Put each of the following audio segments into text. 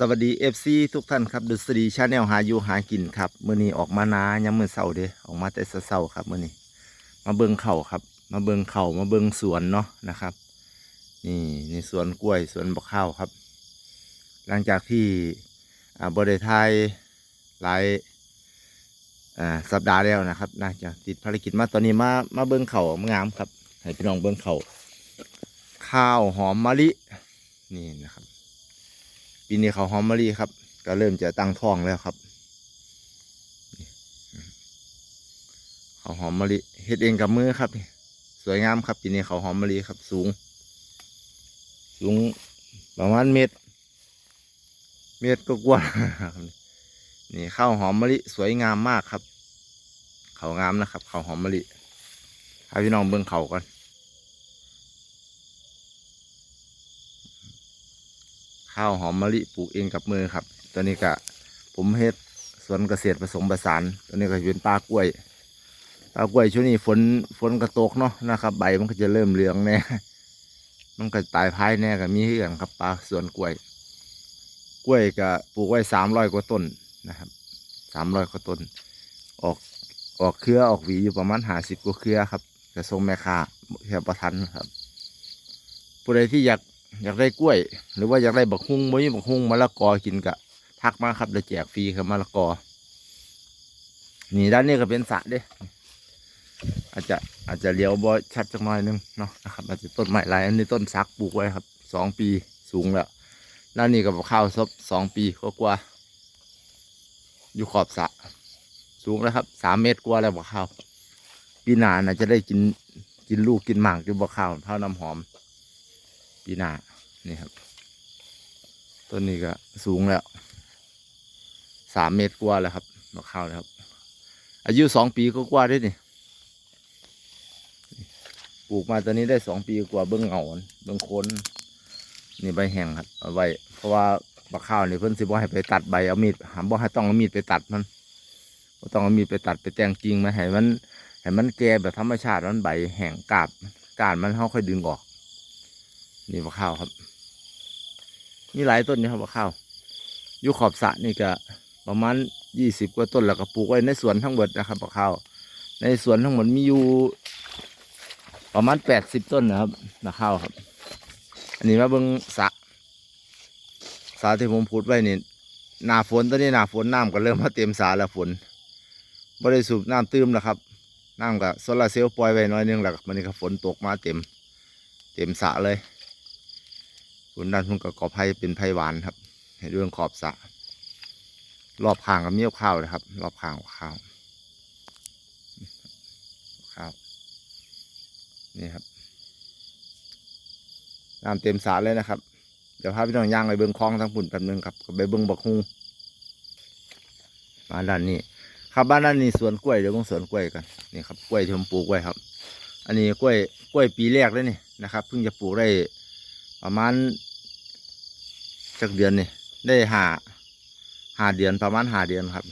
สวัสดี FC ทุกท่านครับดุษฎีชาแนลหาอยู่หากินครับมื้อนี้ออกมานายามมื้อเช้าเด้ออกมาแต่เช้าครับมื้อนี้ มาเบิงเข่าครับ มาเบิงเข่ามาเบิงสวนเนาะนะครับ นี่ในสวนกล้วยสวนบักข้าวครับ หลังจากที่อ่าบริทยหลายอ่าสัปดาห์แล้วนะครับน่าจะติดภารกิจมาตอนนี้มามาเบิงเข่าวงามครับให้พี่น้องเบิงเข่าข้าวหอมมะลินี่นะครับ ปีนี้เขาหอมมะลิครับ ก็เริ่มจะตั้งท้องแล้วครับ เขาหอมมะลิเฮ็ดเองกับมือครับนี่สวยงามครับปีนี้เขาหอมมะลิครับ สูง สูงประมาณเมตร เมตรก็กว่านี่ข้าวหอมมะลิสวยงามมากครับ เขางามนะครับ เขาหอมมะลิให้พี่น้องเบิ่งเขาก่อน ข้าวหอมมะลิปลูกเองกับมือครับตัวนี้ก็ผมเฮ็ดสวนเกษตรผสมผสานตัวนี้ก็เป็นปลากล้วยปลากล้วยช่วงนี้ฝนฝนกระตกเนาะนะครับ ใบมันก็จะเริ่มเหลืองแน่มันก็ตายพายแน่ก็มีเรื่องครับปลาสวนกล้วย กล้วยก็ปลูกไว้สามร้อยกว่าต้นนะครับสามร้อยกว่าต้น ออกออกเครือออกหวีอยู่ประมาณห้าสิบกว่าเครือครับกระทรงแม่ค้าแถวประทันครับผู้ใดที่อยาก อยากได้กล้วย หรือว่าอยากได้บักฮุ้งบ่มีบักฮุ้งมะละกอกินกะทักมาครับจะแจกฟรีครับมะละกอ นี่ด้านนี้ก็เป็นสระเด้อาจจะอาจจะเลี้ยวบ่ชัดจังหน่อยนึงเนาะนะครับอาจจะต้นไม้หลายอันนี้ต้นซักปลูกไว้ครับสองปีสูงแล้วด้านนี้กับข้าวซบสองปีก็กว่าอยู่ขอบสระสูงแล้วครับสามเมตรกว่าแล้วบักข้าวปีหน้าน่าจะได้กินกินลูกกินหมากอยู่บักข้าวเท่าน้ำหอม ปีหน้านี่ครับ ต้นนี้ก็สูงแล้วสามเมตรกว่าแล้วครับมะข้าวนะครับ อายุสองปีก็กว่าได้นี่ปลูกมาตอนนี้ได้สองปีกว่าเบื้องเหงาเบื้องโคนนี่ใบแห้งครับเอาไว้ เพราะว่ามะข้าวนี่เพิ่นสิบ่ให้ไปตัดใบเอามีดหามบ่ให้ต้องเอามีดไปตัดมันบ่ต้องเอามีดไปตัดไปแต่งกิ่งมาให้มันให้มันแก่แบบธรรมชาติมันใบแห้งกาบกาดมันเขาค่อยดึงออก นี่มะข้าวครับมีหลายต้นนี่ครับมะข้าวอยู่ขอบสระนี่ก็ประมาณยี่สิบกว่าต้นแล้วก็ปลูกไว้ในสวนทั้งหมดนะครับมะข้าว ในสวนทั้งหมดมีอยู่ประมาณแปดสิบต้นนะครับมะข้าวครับ อันนี้มาเบิ่งสระสระที่ผมพูดไว้นี่หนาฝนตอนนี้หนาฝนน้ำก็เริ่มมาเต็มสระแล้วฝนบริสุทธิ์น้ำตื้มแล้วครับน้ำก็โซลาร์เซลล์ปล่อยไว้น้อยนึงแล้วมันนี้ก็ฝนตกมาเต็ม เต็มสระเลย ส่วนด้านทุ่งกับกอไผ่เป็นไผ่หวานครับในเรื่องขอบสะรอบข้างกับเมี่ยวข้าวเลยครับ รอบข้างข้าวข้าวนี่ครับน้ำเต็มสรเลยนะครับ เดี๋ยวพาพี่น้องย่างไปเบิ้งคลองทั้งปุ่นแป๊บนึงครับก็ไปเบิ้งบักฮุงมานด้านนี้ครับบ้านด้านนี้สวนกล้วยเดี๋ยวเบิ้งสวนกล้วยกันนี่ครับกล้วยที่ผมปลูกไว้ครับ อันนี้กล้วยกล้วยปีแรกเลยนี่นะครับเพิ่งจะปลูกได้ประมาณ จักเดือนนี่ได้หาหาเดือนประมาณหาเดือนครับ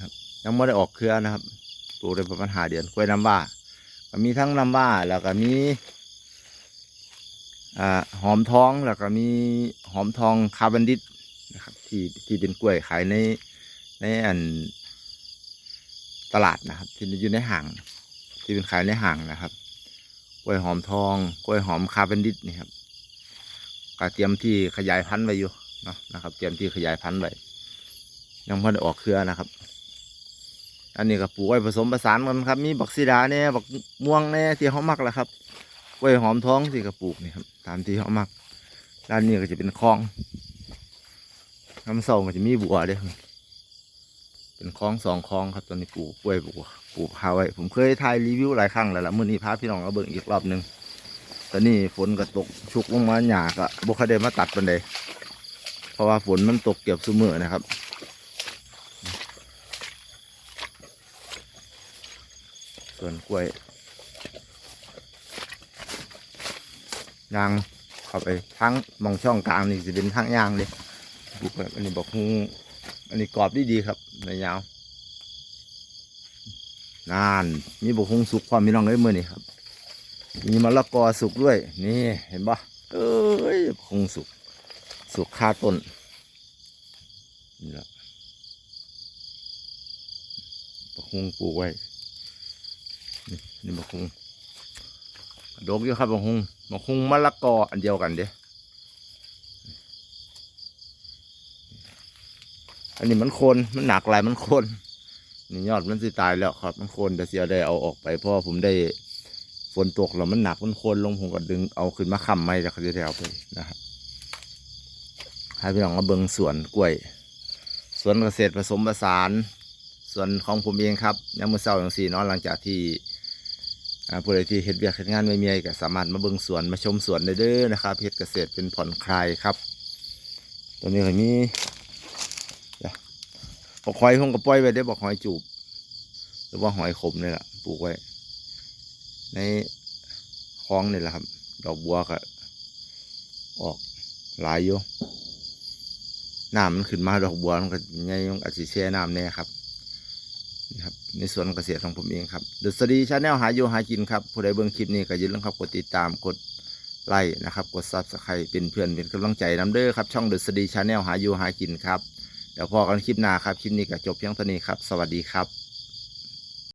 ครับยังไม่ได้ออกเครือนะครับปลูกได้ประมาณหาเดือนกล้วยน้ำว้าก็มีทั้งน้ำว้าแล้วก็มีอหอมทองแล้วก็มีหอมทองคาร์บันดิตนะครับ ที่ที่เป็นกล้วยขายในในอันตลาดนะครับ ที่อยู่ในห้าง ที่เป็นขายในห้างนะครับกล้วยหอมทองกล้วยหอมคาร์เบนดิตนี่ครับ ก็เตรียมที่ขยายพันธุ์ไว้อยู่เนาะนะครับ เตรียมที่ขยายพันธุ์ไว้ยังพอได้ออกเครือนะครับ อันนี้ก็ปลูกไว้ผสมผสานกันครับ มีบักซีดาเนี่ยบักม่วงเนี่ยที่เขามักแหละครับกล้วยหอมท้องที่ก็ปลูกนี่ครับตามที่เขามัก ด้านนี้ก็จะเป็นคลองน้ำเศร้าก็จะมีบัวด้วยเป็นคลองสองคลองครับตอนนี้ปลูกกล้วยปลูกปลูกข้าไว้ผมเคยถ่ายรีวิวหลายครั้งแล้วละมื่อนี้พาพี่น้องเอาเบิ่งอีกรอบหนึ่ง ตอนนี้ฝนก็ตกชุกลงมาหยากอะบุคได้มาตัดปันใดเพราะว่าฝนมันตกเกือบซุมือนะครับส่วนกล้วยยางเข้าไปทั้งมองช่องกลางนี่จะเป็นทางยางเลยปลูกอันนี้บอกฮูอันนี้กรอบดีดีๆครับในยาวนานมีบุกฮงสุกความมีน้องเอ้ยมือนี่ครับ มีมะละกอสุกด้วย นี่เห็นปะเอ้ยบุกฮงสุก สุกคาต้น นี่แหละบักฮุงปลูกไว้ นี่นี่บักฮุงดกอยู่ครับบักฮุงบักฮุงมะละกออันเดียวกันเด้อันนี้มันโคนมันหนักหลายมันโคนนี่ยอดมันสิตายแล้วครับ มันโคนแต่เสียได้เอาออกไปเพราะผมได้ ฝนตกแล้วมันหนักมันโคนลงผมก็ดึงเอาขึ้นมาค้ำไม้แล้วเขาจะได้เอาไปนะครับให้พี่น้องมาเบิ่งสวนกล้วย สวนเกษตรผสมผสานส่วนของผมเองครับยามมื้อเช้าอย่างสี่นาะหลังจากที่อ่าผู้ใดที่เฮ็ดเวียกเฮ็ดงานไม่มีก็สามารถมาเบิ่งสวนมาชมสวนได้เด้อนะครับเฮ็ดเกษตรเป็นผ่อนคลายครับตัวนี้ก็มีบอกหอยผมก็ปล่อยไว้ได้บอกหอยจูบ หรือว่าหอยขมนี่แหละปลูกไว้ ในคลองนี่แหละครับ ดอกบัวก็ออกหลายอยู่น้ำมันขึ้นมาดอกบัวมันก็ไงมันอาจจะแช่น้ำแน่ครับนี่ครับในสวนเกษตรของผมเองครับเดอะสตีชาแนลหาอยู่หากินครับผู้ใดเบิ่งคลิปนี้ก็อย่าลืมครับกดติดตามกดไลค์นะครับ กดซับสไครต์เป็นเพื่อนเป็นกำลังใจน้ำเด้อครับ ช่องเดอะสตีชาแนลหาอยู่หากินครับเดี๋ยวพอกันคลิปหน้าครับ คลิปนี้ก็จบเพียงเท่านี้ครับ สวัสดีครับ